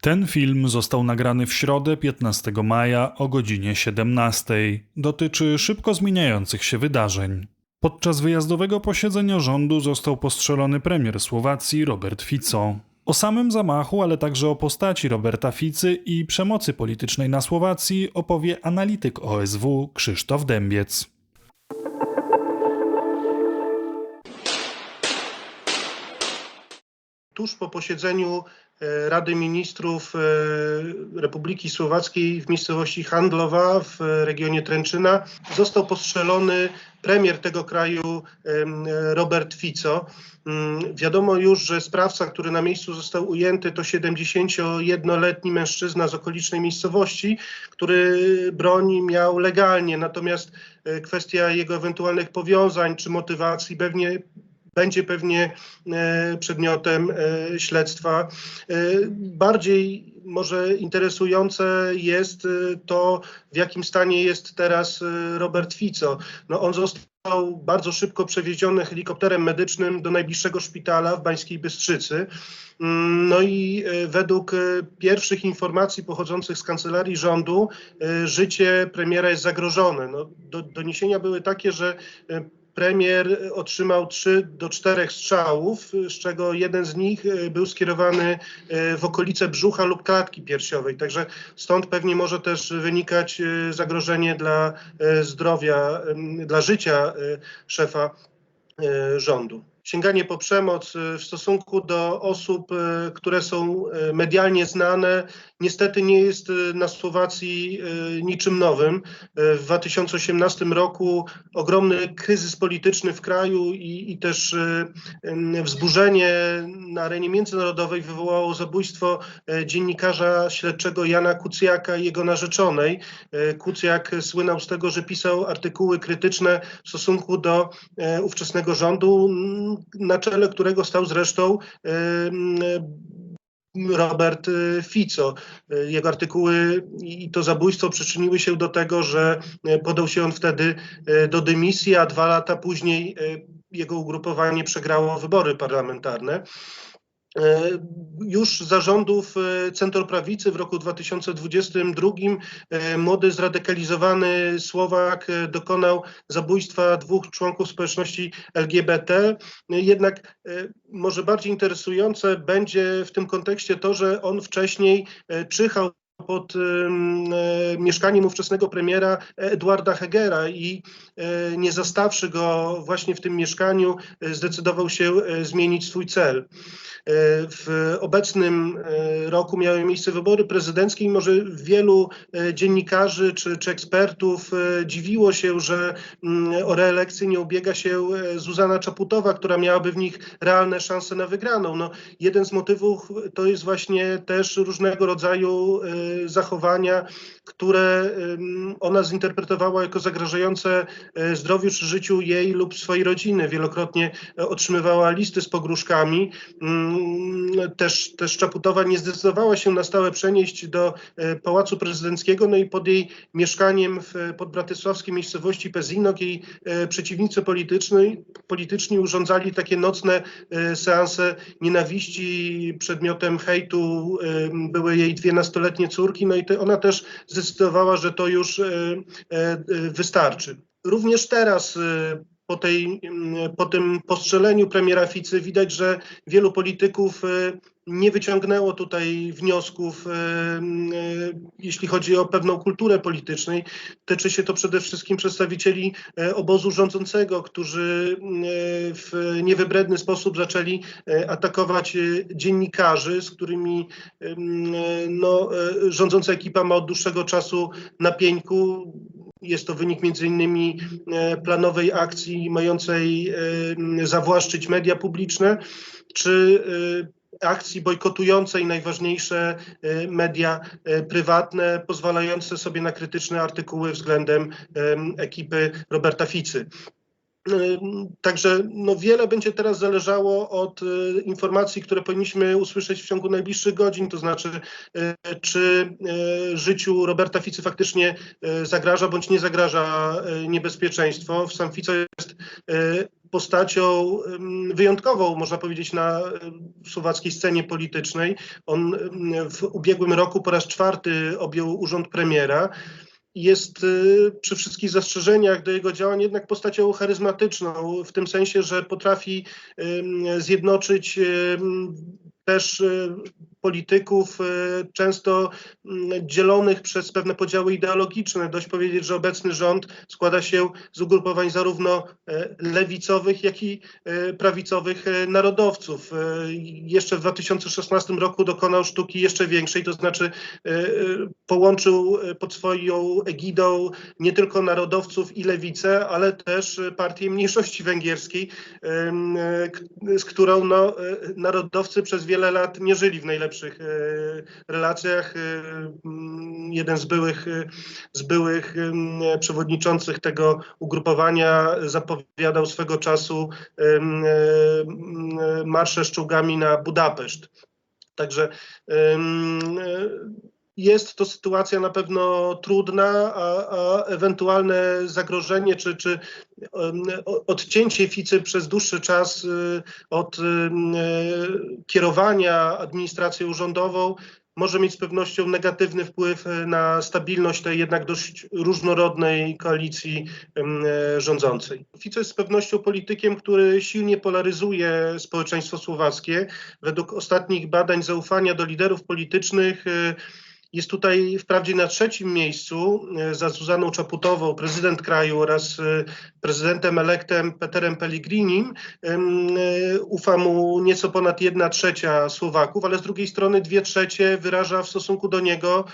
Ten film został nagrany w środę 15 maja o godzinie 17. Dotyczy szybko zmieniających się wydarzeń. Podczas wyjazdowego posiedzenia rządu został postrzelony premier Słowacji Robert Fico. O samym zamachu, ale także o postaci Roberta Ficy i przemocy politycznej na Słowacji opowie analityk OSW Krzysztof Dębiec. tuż po posiedzeniu Rady Ministrów e, Republiki Słowackiej w miejscowości Handlowa w regionie Tręczyna został postrzelony premier tego kraju Robert Fico. Mm, wiadomo już, że sprawca, który na miejscu został ujęty, to 71-letni mężczyzna z okolicznej miejscowości, który broń miał legalnie. Natomiast e, kwestia jego ewentualnych powiązań czy motywacji pewnie będzie pewnie e, przedmiotem e, śledztwa. E, bardziej może interesujące jest to, w jakim stanie jest teraz Robert Fico. No, on został bardzo szybko przewieziony helikopterem medycznym do najbliższego szpitala w Bańskiej Bystrzycy. Mm, no i według pierwszych informacji pochodzących z kancelarii rządu, życie premiera jest zagrożone. No, do, doniesienia były takie, że premier otrzymał 3 do 4 strzałów, z czego jeden z nich e, był skierowany e, w okolice brzucha lub klatki piersiowej. Także stąd pewnie może też wynikać e, zagrożenie dla zdrowia, dla życia szefa rządu sięganie po przemoc y, w stosunku do osób, y, które są y, medialnie znane, niestety nie jest na Słowacji niczym nowym. W 2018 roku ogromny kryzys polityczny w kraju i, i też wzburzenie na arenie międzynarodowej wywołało zabójstwo dziennikarza śledczego Jana Kucjaka i jego narzeczonej. Kucjak słynął z tego, że pisał artykuły krytyczne w stosunku do ówczesnego rządu na czele którego stał zresztą Robert y, Fico. Y, jego artykuły i to zabójstwo przyczyniły się do tego, że y, podał się on wtedy do dymisji, a dwa lata później jego ugrupowanie przegrało wybory parlamentarne. E, już zarządów e, centroprawicy w roku 2022 e, młody zradykalizowany Słowak dokonał zabójstwa dwóch członków społeczności LGBT. Jednak może bardziej interesujące będzie w tym kontekście to, że on wcześniej czyhał pod y, mieszkaniem ówczesnego premiera Eduarda Hegera i y, nie zastawszy go właśnie w tym mieszkaniu, y, zdecydował się zmienić swój cel. W obecnym roku miały miejsce wybory prezydenckie i może wielu dziennikarzy czy, czy ekspertów dziwiło się, że mm, o reelekcję nie ubiega się Zuzana Czaputowa, która miałaby w nich realne szanse na wygraną. No, jeden z motywów to jest właśnie też różnego rodzaju zachowania, które ona zinterpretowała jako zagrażające e, zdrowiu czy życiu jej lub swojej rodziny. Wielokrotnie e, otrzymywała listy z pogróżkami. Mm, też, też Czaputowa nie zdecydowała się na stałe przenieść do e, Pałacu Prezydenckiego, no i pod jej mieszkaniem w podbratysławskiej miejscowości Pezinok jej przeciwnicy polityczni, polityczni urządzali takie nocne seanse nienawiści. Przedmiotem hejtu były jej dwie nastoletnie córki, no i ona też zdecydowała, że to już e, e, wystarczy. Również teraz e, po, tej, po tym postrzeleniu premiera Ficy widać, że wielu polityków nie wyciągnęło tutaj wniosków, jeśli chodzi o pewną kulturę polityczną. Tyczy się to przede wszystkim przedstawicieli obozu rządzącego, którzy w niewybredny sposób zaczęli atakować dziennikarzy, z którymi no, rządząca ekipa ma od dłuższego czasu na pieńku. Jest to wynik między innymi planowej akcji mającej zawłaszczyć media publiczne, czy akcji bojkotującej najważniejsze media prywatne, pozwalające sobie na krytyczne artykuły względem ekipy Roberta Ficy. Także no, wiele będzie teraz zależało od y, informacji, które powinniśmy usłyszeć w ciągu najbliższych godzin, to znaczy y, czy y, życiu Roberta Ficy faktycznie zagraża bądź nie zagraża niebezpieczeństwo. Sam Fico jest postacią wyjątkową, można powiedzieć, na słowackiej scenie politycznej. On w ubiegłym roku po raz czwarty objął urząd premiera. Jest y, przy wszystkich zastrzeżeniach do jego działań jednak postacią charyzmatyczną, w tym sensie, że potrafi zjednoczyć też y, polityków y, często mm, dzielonych przez pewne podziały ideologiczne. Dość powiedzieć, że obecny rząd składa się z ugrupowań zarówno e, lewicowych, jak i prawicowych narodowców. Jeszcze w 2016 roku dokonał sztuki jeszcze większej, to znaczy połączył pod swoją egidą nie tylko narodowców i lewicę, ale też partię mniejszości węgierskiej, z którą no, narodowcy przez wiele lat nie żyli w najlepszych e, relacjach. E, mm, Jeden z byłych, e, z byłych em, przewodniczących tego ugrupowania zapowiadał swego czasu marsze z czołgami na Budapeszt. Także jest to sytuacja na pewno trudna, a, a ewentualne zagrożenie czy, czy odcięcie Ficy przez dłuższy czas y, od em, e, kierowania administracją rządową może mieć z pewnością negatywny wpływ na stabilność tej jednak dość różnorodnej koalicji rządzącej. Fico jest z pewnością politykiem, który silnie polaryzuje społeczeństwo słowackie. Według ostatnich badań zaufania do liderów politycznych jest tutaj wprawdzie na trzecim miejscu e, za Zuzaną Czaputową, prezydent kraju oraz e, prezydentem elektem Peterem Pellegrinim. E, Ufa mu nieco ponad jedna trzecia Słowaków, ale z drugiej strony dwie trzecie wyraża w stosunku do niego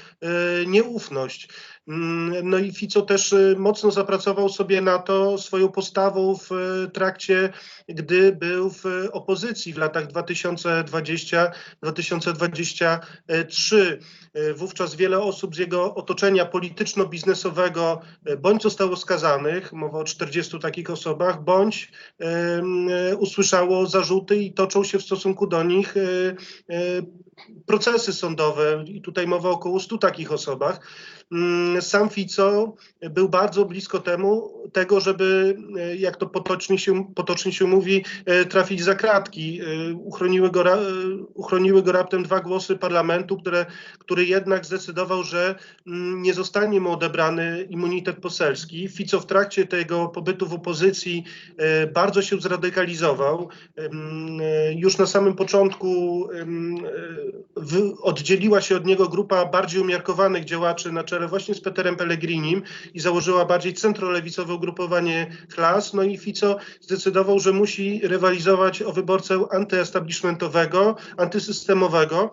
nieufność. Mm, No i Fico też e, mocno zapracował sobie na to swoją postawą w e, trakcie, gdy był w opozycji w latach 2020-2023. E, Wówczas wiele osób z jego otoczenia polityczno-biznesowego bądź zostało skazanych, mowa o 40 takich osobach, bądź usłyszało zarzuty i toczą się w stosunku do nich procesy sądowe. I tutaj mowa o około 100 takich osobach. Mm, Sam Fico był bardzo blisko temu, tego, żeby, e, jak to potocznie się, potocznie się mówi, e, trafić za kratki. E, Uchroniły go, uchroniły go raptem dwa głosy parlamentu, które, który jednak zdecydował, że mm, nie zostanie mu odebrany immunitet poselski. Fico w trakcie tego pobytu w opozycji bardzo się zradykalizował. Już na samym początku oddzieliła się od niego grupa bardziej umiarkowanych działaczy na czele właśnie z Peterem Pellegrinim i założyła bardziej centrolewicowe ugrupowanie Klas. No i Fico zdecydował, że musi rywalizować o wyborcę antyestablishmentowego, antysystemowego.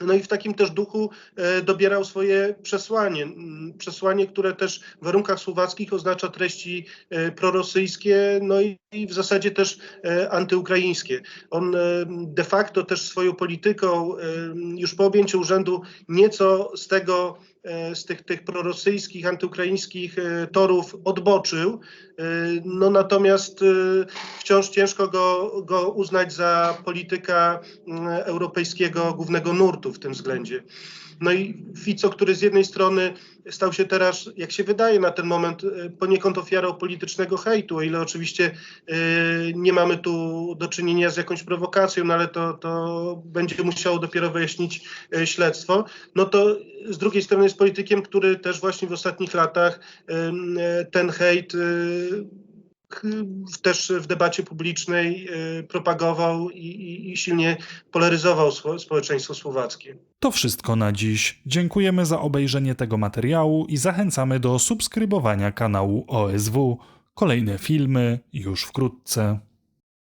No i w takim też duchu e, dobierał swoje przesłanie. Mm, Przesłanie, które też w warunkach słowackich oznacza treści e, prorosyjskie, no i, w zasadzie też e, antyukraińskie. On de facto też swoją polityką już po objęciu urzędu nieco z tego z tych, tych prorosyjskich, antyukraińskich e, torów odboczył. E, No natomiast e, wciąż ciężko go, go uznać za polityka mm, europejskiego głównego nurtu w tym względzie. No i Fico, który z jednej strony stał się teraz, jak się wydaje na ten moment, e, poniekąd ofiarą politycznego hejtu, o ile oczywiście e, nie mamy tu do czynienia z jakąś prowokacją, no ale to, to będzie musiało dopiero wyjaśnić e, śledztwo, no to z drugiej strony jest politykiem, który też właśnie w ostatnich latach ten hejt też w debacie publicznej e, propagował i, i, silnie polaryzował spo, społeczeństwo słowackie. To wszystko na dziś. Dziękujemy za obejrzenie tego materiału i zachęcamy do subskrybowania kanału OSW. Kolejne filmy już wkrótce.